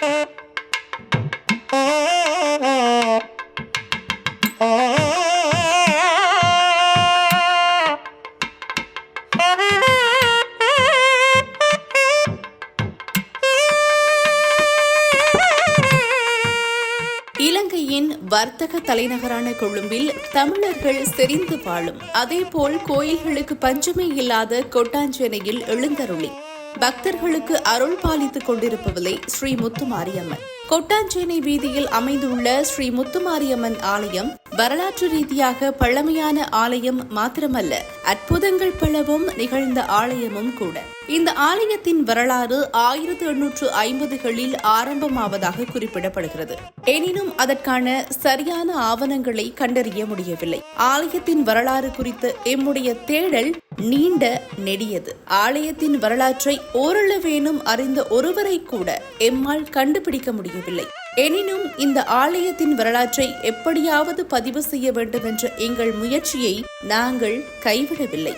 இலங்கையின் வர்த்தக தலைநகரான கொழும்பில் தமிழர்கள் செறிந்து வாழும். அதேபோல் கோயில்களுக்கு பஞ்சமே இல்லாத கொட்டாஞ்சேனையில் எழுந்தருளி. பக்தர்களுக்கு அருள் பாலித்துக் கொண்டிருப்பவளே ஸ்ரீ முத்துமாரியம்மன். கொட்டாஞ்சேனை வீதியில் அமைந்துள்ள ஸ்ரீ முத்துமாரியம்மன் ஆலயம் வரலாற்று ரீதியாக பழமையான ஆலயம் மாத்திரமல்ல அற்புதங்கள் பலவும் நிகழ்ந்த ஆலயமும் கூட. இந்த ஆலயத்தின் வரலாறு ஆயிரத்தி எண்ணூற்று ஐம்பதுகளில் ஆரம்பமாவதாக குறிப்பிடப்படுகிறது. எனினும் அதற்கான சரியான ஆவணங்களை கண்டறிய முடியவில்லை. ஆலயத்தின் வரலாறு குறித்து எம்முடைய தேடல் நீண்ட நெடியது. ஆலயத்தின் வரலாற்றை ஓரளவேனும் அறிந்த ஒருவரை கூட எம்மால் கண்டுபிடிக்க முடியவில்லை. எனினும் இந்த ஆலயத்தின் வரலாற்றை எப்படியாவது பதிவு செய்ய வேண்டும் என்ற எங்கள் முயற்சியை நாங்கள் கைவிடவில்லை.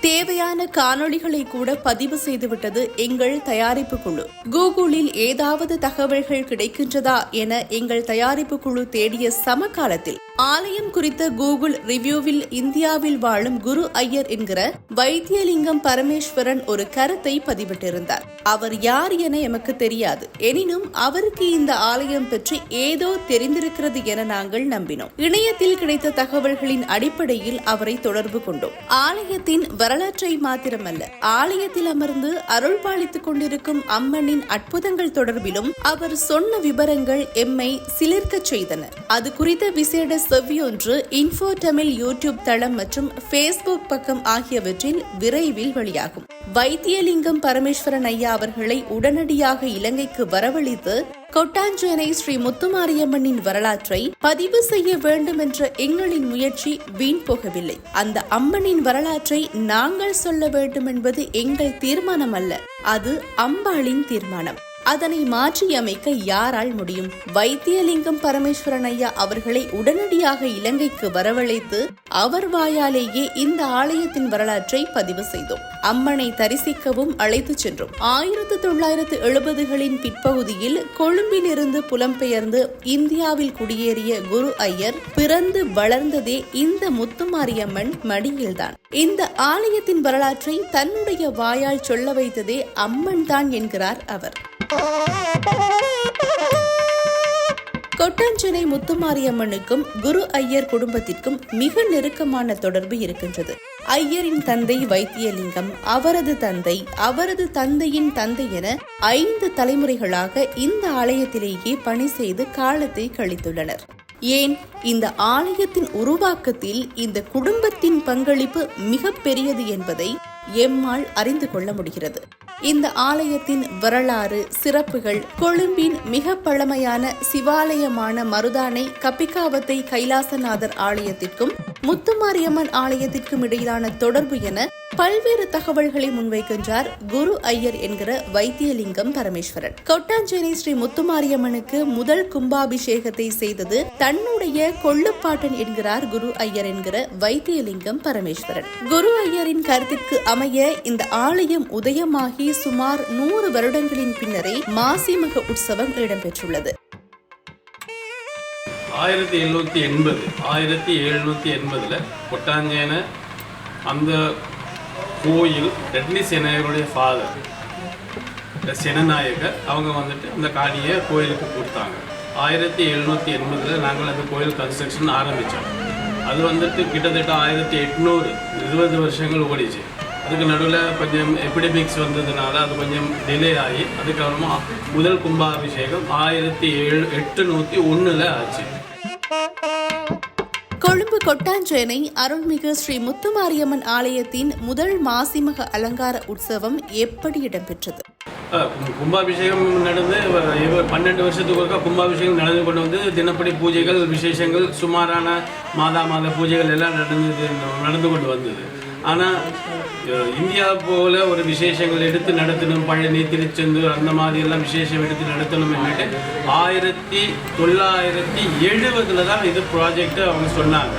தேவையான காணொளிகளை கூட பதிவு செய்துவிட்டது எங்கள் தயாரிப்பு குழு. கூகுளில் ஏதாவது தகவல்கள் கிடைக்கின்றதா என எங்கள் தயாரிப்பு குழு தேடிய சமகாலத்தில் ஆலயம் குறித்த கூகுள் ரிவ்யூவில் இந்தியாவில் வாழும் குரு ஐயர் என்கிற வைத்தியலிங்கம் பரமேஸ்வரன் ஒரு கருத்தை பதிவிட்டிருந்தார். அவர் யார் என எமக்கு தெரியாது. எனினும் அவருக்கு இந்த ஆலயம் பற்றி ஏதோ தெரிந்திருக்கிறது என நாங்கள் நம்பினோம். இணையத்தில் கிடைத்த தகவல்களின் அடிப்படையில் அவரை தொடர்பு கொண்டோம். ஆலயத்தின் வரலாற்றை மாத்திரமல்ல ஆலயத்தில் அமர்ந்து அருள் பாலித்துக் கொண்டிருக்கும் அம்மனின் அற்புதங்கள் தொடர்பிலும் அவர் சொன்ன விவரங்கள் எம்மை சிலிர்க்கச் செய்தன. அது குறித்த விசேட செவ்வியொன்று இன்ஃபோ தமிழ் யூடியூப் தளம் மற்றும் ஃபேஸ்புக் பக்கம் ஆகியவற்றில் விரைவில் வெளியாகும். வைத்தியலிங்கம் பரமேஸ்வரன் ஐயா அவர்களை உடனடியாக இலங்கைக்கு வரவழைத்து கொட்டாஞ்சேனை ஸ்ரீ முத்துமாரியம்மனின் வரலாற்றை பதிவு செய்ய வேண்டும் என்ற எங்களின் முயற்சி வீண் போகவில்லை. அந்த அம்மனின் வரலாற்றை நாங்கள் சொல்ல வேண்டும் என்பது எங்கள் தீர்மானம் அல்ல அது அம்பாளின் தீர்மானம். அதனை மாற்றியமைக்க யாரால் முடியும்? வைத்தியலிங்கம் பரமேஸ்வரன் ஐயா அவர்களை உடனடியாக இலங்கைக்கு வரவழைத்து அவர் வாயாலேயே இந்த ஆலயத்தின் வரலாற்றை பதிவு செய்தோம். அம்மனை தரிசிக்கவும் அழைத்துச் சென்றோம். ஆயிரத்து தொள்ளாயிரத்து எழுபதுகளின் பிற்பகுதியில் கொழும்பிலிருந்து புலம்பெயர்ந்து இந்தியாவில் குடியேறிய குரு ஐயர் பிறந்து வளர்ந்ததே இந்த முத்துமாரியம்மன் மடியில்தான். இந்த ஆலயத்தின் வரலாற்றை தன்னுடைய வாயால் சொல்ல வைத்ததே அம்மன் தான் என்கிறார் அவர். கொட்டாஞ்சனை முத்துமாரியம்மனுக்கும் குரு ஐயர் குடும்பத்திற்கும் மிக நெருக்கமான தொடர்பு இருக்கின்றது. ஐயரின் தந்தை வைத்தியலிங்கம் அவரது தந்தை அவரது தந்தையின் தந்தை என ஐந்து தலைமுறைகளாக இந்த ஆலயத்திலேயே பணி செய்து காலத்தை கழித்துள்ளனர். ஏன்? இந்த ஆலயத்தின் உருவாக்கத்தில் இந்த குடும்பத்தின் பங்களிப்பு மிக பெரியது என்பதை எம்மால் அறிந்து கொள்ள முடிகிறது. இந்த ஆலயத்தின் வரலாறு சிறப்புகள் கொழும்பின் மிக பழமையான சிவாலயமான மருதானை கப்பிக்காவத்தை கைலாசநாதர் ஆலயத்திற்கும் முத்துமாரியம்மன் ஆலயத்திற்கும் இடையிலான தொடர்பு என பல்வேறு தகவல்களை முன்வைக்கின்றார் குரு ஐயர் என்கிற வைத்தியலிங்கம் பரமேஸ்வரன். கொட்டாஞ்சேரி ஸ்ரீ முத்துமாரியம்மனுக்கு முதல் கும்பாபிஷேகத்தை செய்தது தன்னுடைய கொள்ளுப்பாட்டன் என்கிறார் குரு ஐயர் என்கிற வைத்தியலிங்கம் பரமேஸ்வரன். குரு ஐயரின் கருத்திற்கு அமைய இந்த ஆலயம் உதயமாகி சுமார் நூறு வருடங்களின் பின்னரே மாசிமக உற்சவம் இடம்பெற்றுள்ளது. ஆயிரத்தி எழுநூற்றி எண்பது ஆயிரத்தி எழுநூற்றி எண்பதில் கொட்டாஞ்சேன அந்த கோயில் ரெட்னி சேனையருடைய ஃபாதர் செனநாயகர் அவங்க வந்துட்டு அந்த காணியை கோயிலுக்கு கொடுத்தாங்க. ஆயிரத்தி எழுநூற்றி எண்பதில் நாங்கள் அந்த கோயில் கன்ஸ்ட்ரக்ஷன் ஆரம்பித்தோம் அது வந்துட்டு கிட்டத்தட்ட ஆயிரத்தி எட்நூறு இருபது வருஷங்கள் ஓடிச்சு. அதுக்கு நடுவில் கொஞ்சம் எபிடமிக்ஸ் வந்ததுனால அது கொஞ்சம் டிலே ஆகி அதுக்கப்புறமா முதல் கும்பாபிஷேகம் ஆயிரத்தி ஏழு எட்டு நூற்றி ஒன்றில் ஆச்சு. கொழும்பு கொட்டாஞ்சேனை அருள்மிகு ஸ்ரீ முத்துமாரியம்மன் ஆலயத்தின் முதல் மாசிமக அலங்கார உற்சவம் எப்படி இடம்பெற்றது? கும்பாபிஷேகம் நடந்து பன்னெண்டு வருஷத்துக்கு ஒருக்கா கும்பாபிஷேகம் நடந்து கொண்டு வந்து தினப்படி பூஜைகள் விசேஷங்கள் சுமாரான மாதா மாத பூஜைகள் எல்லாம் நடந்து நடந்து கொண்டு வந்தது. ஆனால் இந்தியா போல ஒரு விசேஷங்கள் எடுத்து நடத்தணும் பழனி திருச்செந்தூர் அந்த மாதிரி எல்லாம் விசேஷம் எடுத்து நடத்தணும் என்னட்டு ஆயிரத்தி தொள்ளாயிரத்தி எழுபதுல தான் இது ப்ராஜெக்ட் அவங்க சொன்னாங்க.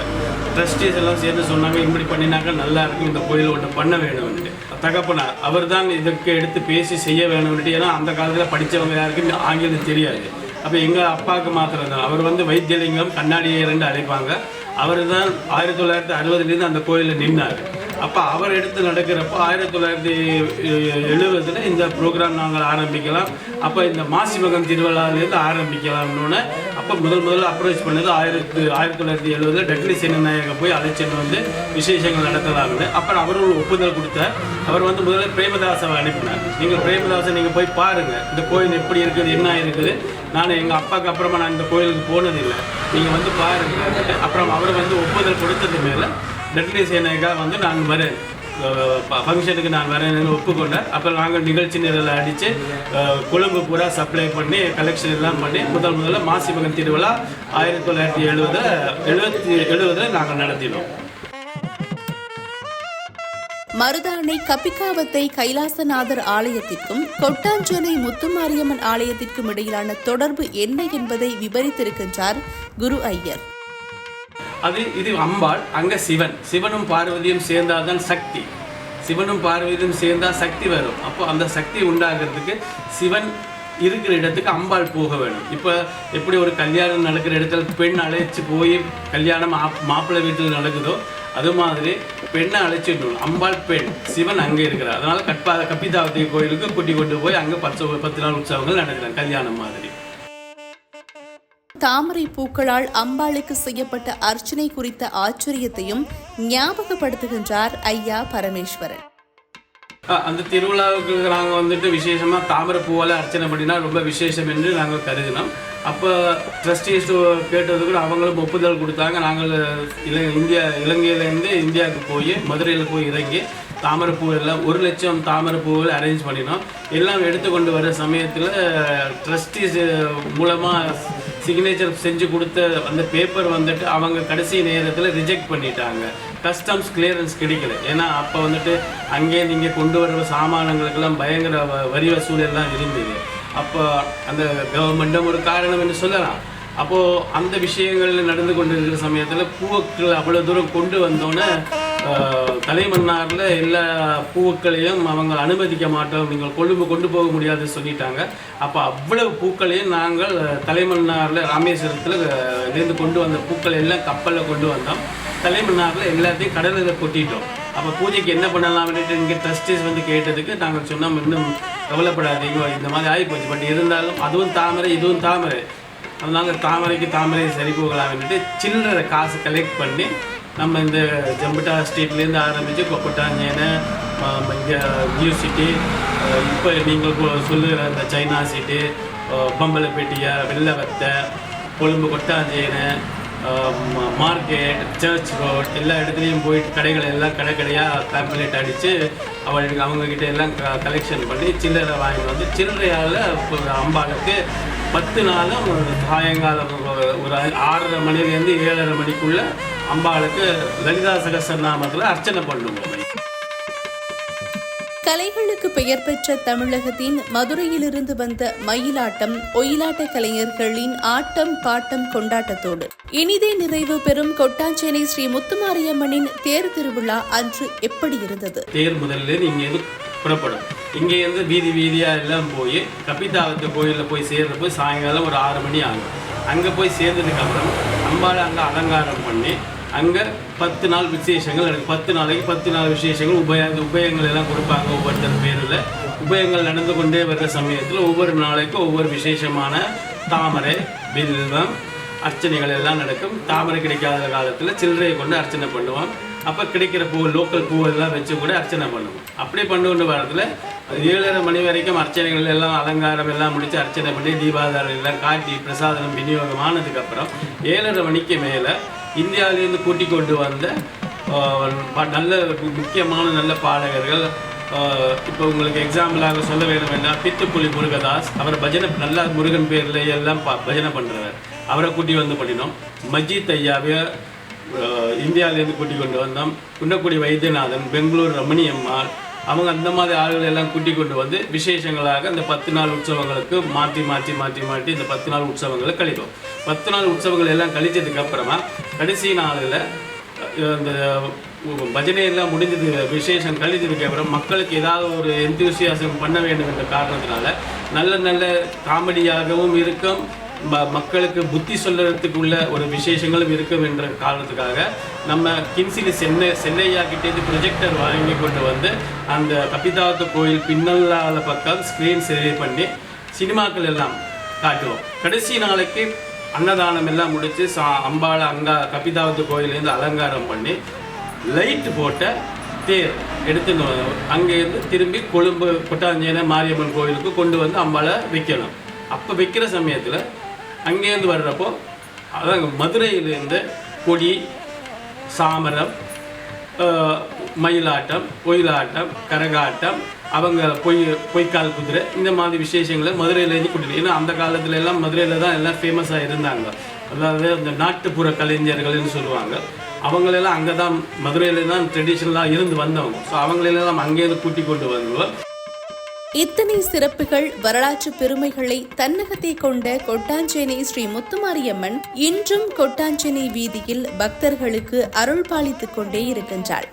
ட்ரஸ்டீஸ் எல்லாம் சேர்ந்து சொன்னாங்க இப்படி பண்ணினாக்க நல்லா இருக்கும் இந்த கோயில் ஒன்று பண்ண வேணும்னு தகப்பனார் அவர் தான் இதுக்கு எடுத்து பேசி செய்ய வேணும்னுட்டு ஏன்னா அந்த காலத்தில் படித்தவங்க யாருக்கு ஆங்கிலம் தெரியாது. அப்போ எங்கள் அப்பாவுக்கு மாத்திரம் தான் அவர் வந்து வைத்தியலிங்கம் கண்ணாடியர்னு அழைப்பாங்க. அவர் தான் ஆயிரத்தி தொள்ளாயிரத்தி அறுபதுலேருந்து அந்த கோயிலில் நின்னார். அப்போ அவர் எடுத்து நடக்கிறப்போ ஆயிரத்தி தொள்ளாயிரத்தி எழுபதில் இந்த ப்ரோக்ராம் நாங்கள் ஆரம்பிக்கலாம். அப்போ இந்த மாசிமகம் திருவிழாவிலேருந்து ஆரம்பிக்கலாம்னு. அப்போ முதல் முதல்ல அப்ரோச் பண்ணது ஆயிரத்து ஆயிரத்தி தொள்ளாயிரத்தி எழுபதில் டக்லி சேனநாயக போய் அழைச்சிட்டு வந்து விசேஷங்கள் நடத்தலாம்னு. அப்புறம் அவர் ஒரு ஒப்புதல் கொடுத்தார். அவர் வந்து முதல்ல பிரேமதாசவை அனுப்பினார். நீங்கள் பிரேமதாசை நீங்கள் போய் பாருங்கள் இந்த கோயில் எப்படி இருக்குது என்ன இருக்குது? நான் எங்கள் அப்பாவுக்கு அப்புறமா நான் இந்த கோயிலுக்கு போனதில்லை. நீங்கள் வந்து பாருங்கள் அப்புறம் அவர் வந்து ஒப்புதல் கொடுத்தது மேலே டெட்லி சேனைக்கா வந்து நான் வரேன் ஃபங்க்ஷனுக்கு நான் வரேன்னு ஒப்புக்கொண்டேன் அப்புறம் நாங்கள் நிகழ்ச்சி நிரலை அடித்து கொழும்பு பூரா சப்ளை பண்ணி கலெக்ஷன் எல்லாம் பண்ணி முதல் முதல்ல மாசிமகன் திருவிழா ஆயிரத்தி தொள்ளாயிரத்தி எழுபது எழுபத்தி எழுபதில் நாங்கள் நடத்தினோம். மருதானை கப்பிக்காவத்தை கைலாசநாதர் ஆலயத்திற்கும் கொட்டாஞ்சோலை முத்துமாரியம்மன் ஆலயத்திற்கும் இடையிலான தொடர்பு என்ன என்பதை விவரித்திருக்கின்றார் குரு ஐயர். அது இது அம்பாள் அங்கே சிவன். சிவனும் பார்வதியும் சேர்ந்தாதான் சக்தி. சிவனும் பார்வதியும் சேர்ந்தால் சக்தி வரும். அப்போ அந்த சக்தி உண்டாகிறதுக்கு சிவன் இருக்கிற இடத்துக்கு அம்பாள் போக வேணும் இப்போ எப்படி ஒரு கல்யாணம் நடக்கிற இடத்துல பெண் அழைச்சி போய் கல்யாணம் மாப்- மாப்பிள்ளை வீட்டில் நடக்குதோ அது மாதிரி பெண்ணை அழைச்சிட்டு அம்பாள் பெண் சிவன் அங்கே இருக்கிறார். அதனால் கட்பா கப்பிதாவதி கோயிலுக்கு கூட்டி கொண்டு போய் அங்கே பத்து பத்து நாள் உற்சவங்கள் நடக்கிறாங்க கல்யாணம் மாதிரி. தாமரை பூக்களால் அம்பாளுக்கு செய்யப்பட்ட அர்ச்சனை குறித்த ஆச்சரியத்தையும் ஞாபகப்படுத்துகின்றார் ஐயா பரமேஸ்வரன். அந்த திருவிழாவுக்கு நாங்கள் வந்துட்டு விசேஷமாக தாமரை பூவால் அர்ச்சனை பண்ணினா ரொம்ப விசேஷம் என்று நாங்கள் கருதினோம். அப்போ ட்ரஸ்டீஸ் கேட்டது கூட அவங்களும் ஒப்புதல் கொடுத்தாங்க. நாங்கள் இல இந்தியா இலங்கையிலேருந்து இந்தியாவுக்கு போய் மதுரையில் போய் இறங்கி தாமரை பூ எல்லாம் ஒரு லட்சம் தாமரை பூவில் அரேஞ்ச் பண்ணினோம். எல்லாம் எடுத்துக்கொண்டு வர சமயத்தில் ட்ரஸ்டீஸ் மூலமாக சிக்னேச்சர் செஞ்சு கொடுத்த அந்த பேப்பர் வந்துட்டு அவங்க கடைசி நேரத்தில் ரிஜெக்ட் பண்ணிட்டாங்க. கஸ்டம்ஸ் கிளியரன்ஸ் கிடைக்கல. ஏன்னா அப்போ வந்துட்டு அங்கேயே நீங்கள் கொண்டு வர சாமானங்களுக்கெல்லாம் பயங்கர வ- வரி வசூல் எல்லாம் இருந்தது. அப்போ அந்த கவர்மெண்ட்டும் ஒரு காரணம் என்று சொல்லலாம். அப்போது அந்த விஷயங்கள் நடந்து கொண்டு இருக்கிற சமயத்தில் பூக்கள் அவ்வளோ தூரம் கொண்டு வந்தோன்னே தலைமன்னாரில் எல்லா பூக்களையும் அவங்க அனுமதிக்க மாட்டோம் நீங்கள் கொழும்பு கொண்டு போக முடியாதுன்னு சொல்லிட்டாங்க. அப்போ அவ்வளவு பூக்களையும் நாங்கள் தலைமன்னாரில் ராமேஸ்வரத்தில் இருந்து கொண்டு வந்த பூக்களை எல்லாம் கப்பலில் கொண்டு வந்தோம். தலைமன்னாரில் எல்லாத்தையும் கடலில் கொட்டிட்டோம். அப்போ பூஜைக்கு என்ன பண்ணலாம்னுட்டு இங்கே ட்ரஸ்டீஸ் வந்து கேட்டதுக்கு நாங்கள் சொன்னோம் இன்னும் கவலைப்படாதீங்க இந்த மாதிரி ஆகிப்போச்சு பட் இருந்தாலும் அதுவும் தாமரை இதுவும் தாமரை. அதனால தாமரைக்கு தாமரை சரி போகலாம்னுட்டு சில்லறை காசு கலெக்ட் பண்ணி நம்ம இந்த ஜம்பட்டா ஸ்ட்ரீட்லேருந்து ஆரம்பித்து கொப்பட்டாஞ்சேனை இங்கே நியூ சிட்டி இப்போ நீங்கள் சொல்லுகிற அந்த China city Bambalapitiya Wellawatte Colombo Kotahena market church road எல்லா இடத்துலையும் போயிட்டு கடைகள் எல்லாம் கடை கடையாக பேம்ப்ளெட் அடித்து அவளுக்கு அவங்கக்கிட்ட எல்லாம் க கலெக்ஷன் பண்ணி சில்லறை வாங்கிட்டு வந்து சில்லறையால் அம்பாளுக்கு பத்து நாளும் சாயங்காலம் ஒரு- ஆறரை மணிலேருந்து ஏழரை மணிக்குள்ளே அம்பாளுக்கு லலிதா சகசரநாமத்தில் அர்ச்சனை பண்ணுவோம். கலைகளுக்கு பெயர் பெற்ற தமிழகத்தின் மதுரையிலிருந்து வந்த மயிலாட்டம் ஒயிலாட்ட கலைஞர்களின் ஆட்டம் பாட்டம் கொண்டாட்டத்தோடு. இனிதே நிறைவு பெறும் கொட்டாஞ்சேனை ஸ்ரீ முத்துமாரியம்மனின் தேர் திருவிழா அன்று எப்படி இருந்தது? தேர் முதல்ல இங்கேருந்து புறப்படும் இங்கேருந்து வீதி வீதியாக எல்லாம் போய் கபிதாவத்து கோயிலில் போய் சேர்றப்போ சாயங்காலம் ஒரு ஆறு மணி ஆகும். அங்கே போய் சேர்ந்ததுக்கப்புறம் அம்பாளை அங்கே அலங்காரம் பண்ணி அங்கே பத்து நாள் விசேஷங்கள் நடக்கும் பத்து நாளைக்கு பத்து நாள் விசேஷங்கள் உபய உபயங்கள் எல்லாம் கொடுப்பாங்க ஒவ்வொருத்தர் பேரில். உபயங்கள் நடந்து கொண்டே வர்ற சமயத்தில் ஒவ்வொரு நாளைக்கும் ஒவ்வொரு விசேஷமான தாமரை வில்வம் அர்ச்சனைகள் எல்லாம் நடக்கும். தாமரை கிடைக்காத காலத்தில் சில்லறையை கொண்டு அர்ச்சனை பண்ணுவோம். அப்போ கிடைக்கிற பூ லோக்கல் பூவெல்லாம் வச்சு கூட அர்ச்சனை பண்ணுவோம். அப்படி பண்ணு கொண்டு வரதுல ஏழரை மணி வரைக்கும் அர்ச்சனைகள் எல்லாம் அலங்காரம் எல்லாம் முடித்து அர்ச்சனை பண்ணி தீபாதாரம் எல்லாம் காட்டி பிரசாதனம் விநியோகமானதுக்கப்புறம் ஏழரை மணிக்கு மேலே இந்தியாவிலேருந்து கூட்டிக் கொண்டு வந்த ப- நல்ல முக்கியமான நல்ல பாடகர்கள். இப்போ உங்களுக்கு எக்ஸாம்பிளாக சொல்ல வேணும்னா என்ன பித்துப்புலி முருகதாஸ். அவர் பஜனை நல்லா முருகன் பேரில் எல்லாம் ப- பஜனை பண்ணுறவர் அவரை கூட்டி வந்து பண்ணினோம். மஜித் ஐயாவை இந்தியாவிலேருந்து கூட்டி கொண்டு வந்தோம். குன்னக்குடி வைத்தியநாதன் பெங்களூர் ரமணி அம்மாள். அவங்க அந்த மாதிரி ஆளுகளை எல்லாம் கூட்டி கொண்டு வந்து விசேஷங்களாக இந்த பத்து நாள் உற்சவங்களுக்கு மாற்றி மாற்றி மாற்றி மாற்றி இந்த பத்து நாள் உற்சவங்களை கழிப்போம். பத்து நாள் உற்சவங்கள் எல்லாம் கழிச்சதுக்கு அப்புறமா கடைசி நாளில் இந்த பஜனை எல்லாம் முடிஞ்சது விசேஷம் கழிஞ்சதுக்கு அப்புறம் மக்களுக்கு ஏதாவது ஒரு எந்தூசியாசம் பண்ண வேண்டும் என்ற காரணத்தினால நல்ல நல்ல காமெடியாகவும் இருக்கும் ம- மக்களுக்கு புத்தி சொல்றதுக்குள்ள ஒரு விசேஷங்களும் இருக்கும் என்ற காரணத்துக்காக நம்ம கின்சிலி சென்னை சென்னையா கிட்டேருந்து ப்ரொஜெக்டர் வாங்கி கொண்டு வந்து அந்த கபிதாத்து கோயில் பின்னல்லாத பக்கம் ஸ்க்ரீன் சரி பண்ணி சினிமாக்கள் எல்லாம் காட்டுவோம். கடைசி நாளைக்கு அன்னதானம் எல்லாம் முடித்து சா அம்பாளை அங்கா கபிதாவத்து கோயிலேருந்து அலங்காரம் பண்ணி லைட் போட்ட தேர் எடுத்துன்னு அங்கேருந்து திரும்பி கொழும்பு கொட்டாஞ்சேன மாரியம்மன் கோயிலுக்கு கொண்டு வந்து அம்பாளை வைக்கணும். அப்போ வைக்கிற சமயத்தில் அங்கேருந்து வர்றப்போ அதான் மதுரையிலேருந்து கொடி சாமரம் மயிலாட்டம் ஒயிலாட்டம் கரகாட்டம் அவங்க பொய் பொய்க்கால் குதிரை இந்த மாதிரி விசேஷங்களை மதுரையிலேருந்து கூட்டிட்டு. ஏன்னா அந்த காலத்துல எல்லாம் மதுரையில் தான் எல்லாம் ஃபேமஸாக இருந்தாங்க. அதாவது இந்த நாட்டுப்புற கலைஞர்கள்னு சொல்லுவாங்க. அவங்களெல்லாம் அங்கே தான் மதுரையில தான் ட்ரெடிஷ்னலாக இருந்து வந்தவங்க. ஸோ அவங்களெல்லாம் அங்கேருந்து கூட்டி கொண்டு வருவோம். இத்தனை சிறப்புகள் வரலாற்று பெருமைகளை தன்னகத்தை கொண்ட கொட்டாஞ்சேனை ஸ்ரீ முத்துமாரியம்மன் இன்றும் கொட்டாஞ்சேனை வீதியில் பக்தர்களுக்கு அருள் பாலித்துக் கொண்டே இருக்கின்றாள்.